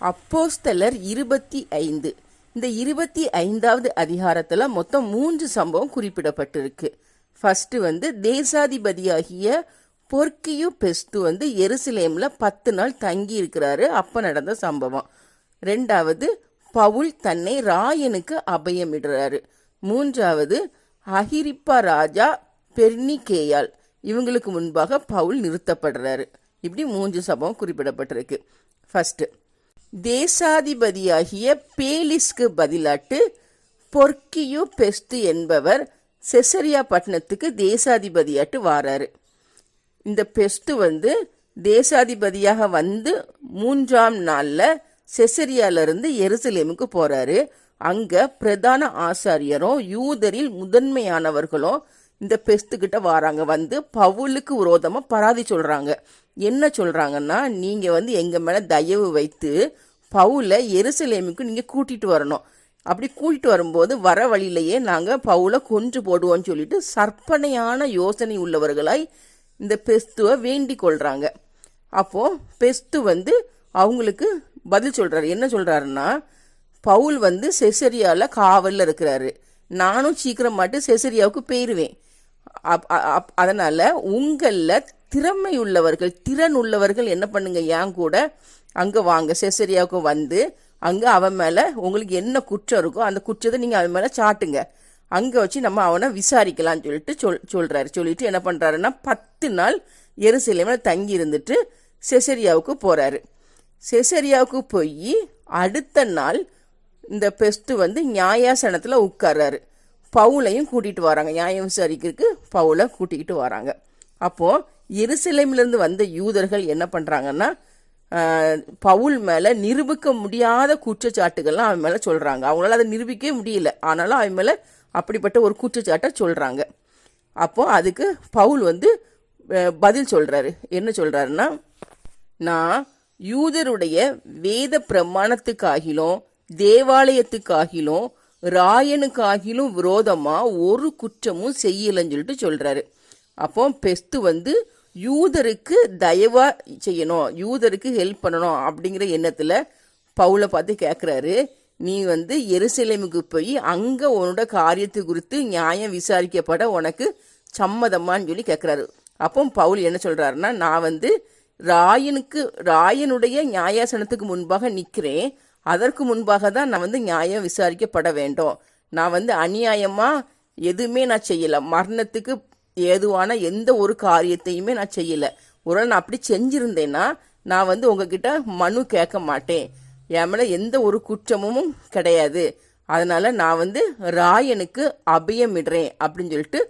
அப்போஸ்தலர் இருபத்தி ஐந்து. இந்த இருபத்தி ஐந்தாவது அதிகாரத்தில் மொத்தம் மூன்று சம்பவம் குறிப்பிடப்பட்டிருக்கு. ஃபர்ஸ்ட் வந்து தேசாதிபதியாகிய பொர்க்கியு பெஸ்து வந்து எருசலேம்ல பத்து நாள் தங்கி இருக்கிறாரு. அப்போ நடந்த சம்பவம். ரெண்டாவது பவுல் தன்னை ராயனுக்கு அபயமிடுறாரு. மூன்றாவது அஹிரிப்பா ராஜா பெர்னிகேயால் இவங்களுக்கு முன்பாக பவுல் நிறுத்தப்படுறாரு. இப்படி மூன்று சம்பவம் குறிப்பிடப்பட்டிருக்கு. ஃபர்ஸ்ட் தேசாதிபதியாகிய பேலிஸ்க்கு பதிலாட்டு பொர்க்கியு பெஸ்து என்பவர் செசரியா பட்டணத்துக்கு தேசாதிபதியாட்டு வாராரு. இந்த பெஸ்து வந்து தேசாதிபதியாக வந்து மூன்றாம் நாளில் செசரியால இருந்து எருசலேமுக்கு போகிறாரு அங்கே பிரதான ஆசாரியரும் யூதரில் முதன்மையானவர்களும் இந்த பெஸ்து கிட்ட வராங்க. வந்து பவுலுக்கு விரோதமாக பராதி சொல்கிறாங்க என்ன சொல்கிறாங்கன்னா நீங்கள் வந்து எங்கள் மேலே தயவு வைத்து பவுலை எருசலேமுக்கு நீங்கள் கூட்டிகிட்டு வரணும். அப்படி கூட்டிட்டு வரும்போது வர வழியிலேயே நாங்கள் பவுலை கொன்று போடுவோம்னு சொல்லிட்டு சற்பனையான யோசனை உள்ளவர்களாய் இந்த பெஸ்துவை வேண்டிக் கொள்கிறாங்க அப்போது பெஸ்து வந்து அவங்களுக்கு பதில் சொல்கிறாரு என்ன சொல்கிறாருன்னா பவுல் வந்து செசரியாவில் காவலில் இருக்கிறாரு. நானும் சீக்கிரமாட்டு செசரியாவுக்கு போயிருவேன். அதனால உங்களில் திறமை உள்ளவர்கள் திறன் உள்ளவர்கள் என்ன பண்ணுங்க? ஏன் கூட அங்கே வாங்க. செசரியாவுக்கு வந்து அங்கே அவன் மேலே உங்களுக்கு என்ன குற்றம் இருக்கோ அந்த குற்றத்தை நீங்கள் அவன் மேலே சாட்டுங்க. அங்கே வச்சு நம்ம அவனை விசாரிக்கலாம்னு சொல்லிட்டு சொல் சொல்கிறாரு சொல்லிட்டு என்ன பண்ணுறாருன்னா பத்து நாள் எருசலேம்ல தங்கி இருந்துட்டு செசரியாவுக்கு போகிறாரு செசரியாவுக்கு போய் அடுத்த நாள் இந்த பெஸ்ட்டு வந்து நியாயாசனத்தில் உட்கார்றாரு. பவுலையும் கூட்டிகிட்டு வராங்க. நியாயம் விசாரிக்கிறதுக்கு பவுலை கூட்டிக்கிட்டு வராங்க. அப்போது எருசலேம்லேருந்து வந்த யூதர்கள் என்ன பண்ணுறாங்கன்னா பவுல் மேலே நிரூபிக்க முடியாத குற்றச்சாட்டுகள்லாம் அவன் மேலே சொல்கிறாங்க அவங்களால அதை நிரூபிக்கவே முடியல. ஆனாலும் அவன் மேலே அப்படிப்பட்ட ஒரு குற்றச்சாட்டை சொல்கிறாங்க அப்போது அதுக்கு பவுல் வந்து பதில் சொல்கிறாரு என்ன சொல்கிறாருன்னா நான் யூதருடைய வேத பிரமாணத்துக்காகிலும் தேவாலயத்துக்காகிலும் ராயனுக்காகிலும் விரோதமாக ஒரு குற்றமும் செய்யலைன்னு சொல்லிட்டு சொல்கிறாரு அப்போ பெஸ்து வந்து யூதருக்கு தயவாக செய்யணும் யூதருக்கு ஹெல்ப் பண்ணணும் அப்படிங்கிற எண்ணத்தில் பவுலை பார்த்து கேட்குறாரு நீ வந்து எருசலேமுக்கு போய் அங்கே உன்னோட காரியத்தை குறித்து நியாயம் விசாரிக்கப்பட உனக்கு சம்மதமான்னு சொல்லி கேட்குறாரு அப்போ பவுல் என்ன சொல்கிறாருன்னா நான் வந்து ராயனுக்கு ராயனுடைய நியாயாசனத்துக்கு முன்பாக நிற்கிறேன் அதற்கு முன்பாக தான் நான் வந்து நியாயம் விசாரிக்கப்பட வேண்டும். நான் வந்து அநியாயமாக எதுவுமே நான் செய்யல. மரணத்துக்கு ஏதுவான எந்த ஒரு காரியத்தையுமே நான் செய்யலை. ஒரு நாள் நான் அப்படி செஞ்சிருந்தேன்னா நான் வந்து உங்ககிட்ட மனு கேட்க மாட்டேன். என் மேலே எந்த ஒரு குற்றமும் கிடையாது. அதனால் நான் வந்து ராயனுக்கு அபயமிடுறேன் அப்படின்னு சொல்லிட்டு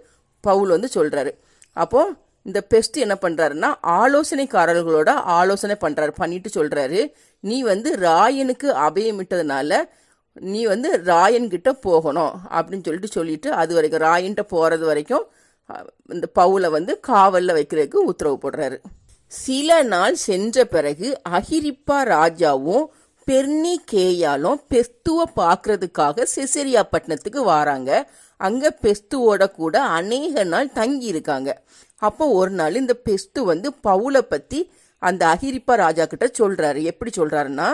பவுல் வந்து சொல்கிறாரு அப்போது இந்த பெஸ்ட் என்ன பண்ணுறாருன்னா ஆலோசனைக்காரர்களோட ஆலோசனை பண்ணுறாரு பண்ணிட்டு சொல்கிறாரு நீ வந்து ராயனுக்கு அபயமிட்டதுனால நீ வந்து ராயன்கிட்ட போகணும் அப்படின்னு சொல்லிட்டு சொல்லிட்டு அது வரைக்கும் ராயன்கிட்ட போகிறது வரைக்கும் இந்த பவுலை வந்து காவலில் வைக்கிறதுக்கு உத்தரவு போடுறாரு. சில நாள் சென்ற பிறகு அகிரிப்பா ராஜாவும் பெர்னி கேயாலும் பெஸ்துவை பார்க்கறதுக்காக செசரியா பட்டணத்துக்கு வராங்க. அங்கே பெஸ்துவோட கூட அநேக நாள் தங்கி இருக்காங்க அப்போ ஒரு நாள் இந்த பெஸ்து வந்து பவுலை பற்றி அந்த அகிரிப்பா ராஜா கிட்ட சொல்கிறாரு எப்படி சொல்கிறாருன்னா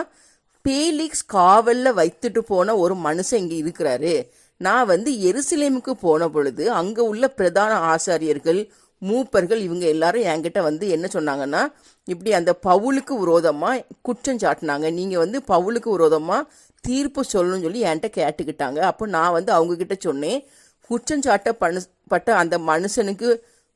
பேலிக்ஸ் காவலில் வைத்துட்டு போன ஒரு மனுஷன் இங்கே இருக்கிறாரு. நான் வந்து எருசலேமுக்கு போன பொழுது அங்கே உள்ள பிரதான ஆசாரியர்கள் மூப்பர்கள் இவங்க எல்லாரும் என்கிட்ட வந்து என்ன சொன்னாங்கன்னா இப்படி அந்த பவுலுக்கு விரோதமாக குற்றம் சாட்டினாங்க. வந்து பவுலுக்கு விரோதமாக தீர்ப்பு சொல்லணும்னு சொல்லி என்கிட்ட கேட்டுக்கிட்டாங்க. அப்போ நான் வந்து அவங்கக்கிட்ட சொன்னேன் குற்றம் சாட்ட பட்ட அந்த மனுஷனுக்கு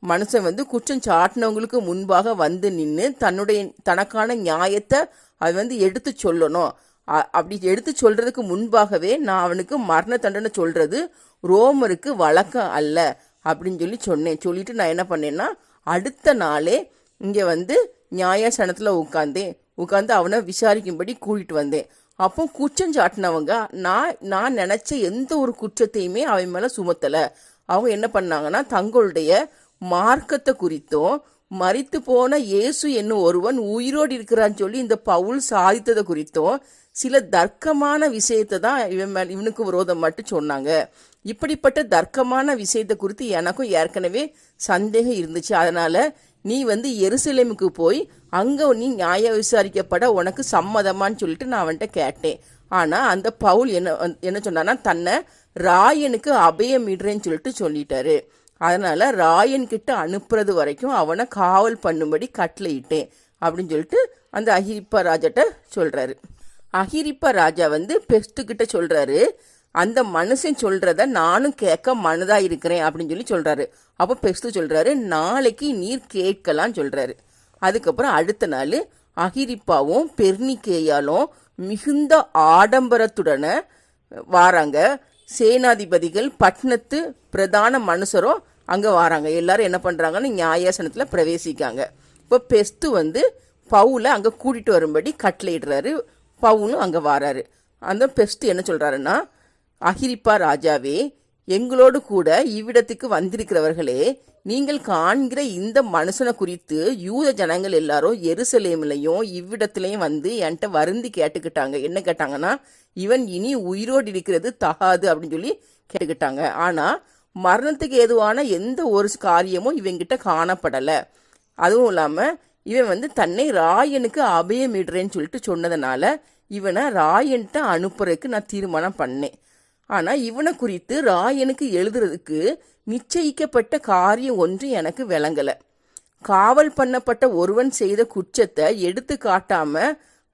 மனுஷன் வந்து குற்றம் சாட்டினவங்களுக்கு முன்பாக வந்து நின்று தன்னுடைய தனக்கான நியாயத்தை அவன் வந்து எடுத்து சொல்லணும். அ- அப்படி எடுத்து சொல்றதுக்கு முன்பாகவே நான் அவனுக்கு மரண தண்டனை சொல்றது ரோமருக்கு வழக்கம் அல்ல அப்படின்னு சொல்லி சொன்னேன். சொல்லிட்டு நான் என்ன பண்ணேன்னா அடுத்த நாளே இங்கே வந்து நியாயசனத்தில் உட்காந்தேன் உட்காந்து அவனை விசாரிக்கும்படி கூட்டிட்டு வந்தேன். அப்போ குற்றம் சாட்டினவங்க நான் நான் நினச்ச எந்த ஒரு குற்றத்தையுமே அவன் மேலே சுமத்தலை. அவங்க என்ன பண்ணாங்கன்னா தங்களுடைய மார்க்கத்தை குறித்தும் மறித்து போன இயேசு என்னும் ஒருவன் உயிரோடு இருக்கிறான்னு சொல்லி இந்த பவுல் சாதித்ததை குறித்தும் சில தர்க்கமான விஷயத்தை தான் இவன் மேல் இவனுக்கு விரோதம் மட்டும் சொன்னாங்க. இப்படிப்பட்ட தர்க்கமான விஷயத்தை குறித்து எனக்கும் ஏற்கனவே சந்தேகம் இருந்துச்சு. அதனால நீ வந்து எருசலேமுக்கு போய் அங்கே நீ நியாய விசாரிக்கப்பட உனக்கு சம்மதமான்னு சொல்லிட்டு நான் அவன்கிட்ட கேட்டேன். ஆனால் அந்த பவுல் என்ன என்ன சொன்னான்னா தன்னை ராயனுக்கு அபயம் இடுறேன்னு சொல்லிட்டு சொல்லிட்டாரு. அதனால் ராயன்கிட்ட அனுப்புறது வரைக்கும் அவனை காவல் பண்ணும்படி கட்டளையிட்டேன் அப்படின்னு சொல்லிட்டு அந்த அகிரிப்பா ராஜாட்ட சொல்கிறாரு அகிரிப்பா ராஜா வந்து பெஸ்ட்டுக்கிட்ட சொல்கிறாரு அந்த மனுஷன் சொல்கிறத நானும் கேட்க மனதாக இருக்கிறேன் அப்படின்னு சொல்லி சொல்கிறாரு அப்போ பெஸ்ட்டு சொல்கிறாரு நாளைக்கு நீர் கேட்கலாம்னு சொல்கிறாரு அதுக்கப்புறம் அடுத்த நாள் அகிரிப்பாவும் பெர்னிக்கேயாலும் மிகுந்த ஆடம்பரத்துடன வாராங்க. சேனாதிபதிகள் பட்னத்து பிரதான மனுஷரும் அங்கே வராங்க. எல்லாரும் என்ன பண்ணுறாங்கன்னு நியாயாசனத்துல பிரவேசிக்காங்க. இப்போ பெஸ்து வந்து பவுல அங்கே கூட்டிகிட்டு வரும்படி கட்டளையிடுறாரு. பவுலும் அங்கே வாராரு. அந்த பெஸ்ட் என்ன சொல்கிறாருன்னா அகிரிப்பா ராஜாவே எங்களோடு கூட இவ்விடத்துக்கு வந்திருக்கிறவர்களே நீங்கள் காண்கிற இந்த மனுஷனை குறித்து யூத ஜனங்கள் எல்லாரும் எருசலேம்லையும் இவ்விடத்துலையும் வந்து என்கிட்ட வருந்தி கேட்டுக்கிட்டாங்க. என்ன கேட்டாங்கன்னா இவன் இனி உயிரோடு இருக்கிறது தகாது அப்படின்னு சொல்லி கேட்டுக்கிட்டாங்க. ஆனால் மரணத்துக்கு ஏதுவான எந்த ஒரு காரியமும் இவங்கிட்ட காணப்படலை. அதுவும் இல்லாமல் இவன் வந்து தன்னை ராயனுக்கு அபயமிடுறேன்னு சொல்லிட்டு சொன்னதுனால இவனை ராயன்ட்ட அனுப்புறதுக்கு நான் தீர்மானம் பண்ணேன். ஆனால் இவனை குறித்து ராயனுக்கு எழுதுறதுக்கு நிச்சயிக்கப்பட்ட காரியம் ஒன்று எனக்கு விளங்கலை. காவல் பண்ணப்பட்ட ஒருவன் செய்த குற்றத்தை எடுத்து காட்டாம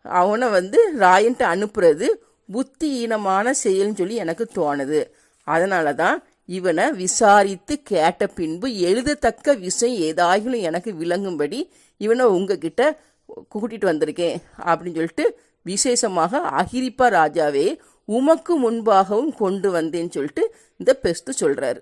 அவனை வந்து ராயன்ட்டு அனுப்புறது புத்தியீனமான செயல்னு சொல்லி எனக்கு தோணுது. அதனால தான் இவனை விசாரித்து கேட்ட பின்பு எழுதத்தக்க விஷயம் ஏதாயிலும் எனக்கு விளங்கும்படி இவனை உங்ககிட்ட கூட்டிட்டு வந்திருக்கேன் அப்படின்னு சொல்லிட்டு விசேஷமாக அகிரிப்பா ராஜாவே உமக்கு முன்பாகவும் கொண்டு வந்தேன்னு சொல்லிட்டு இந்த பெஸ்து சொல்கிறாரு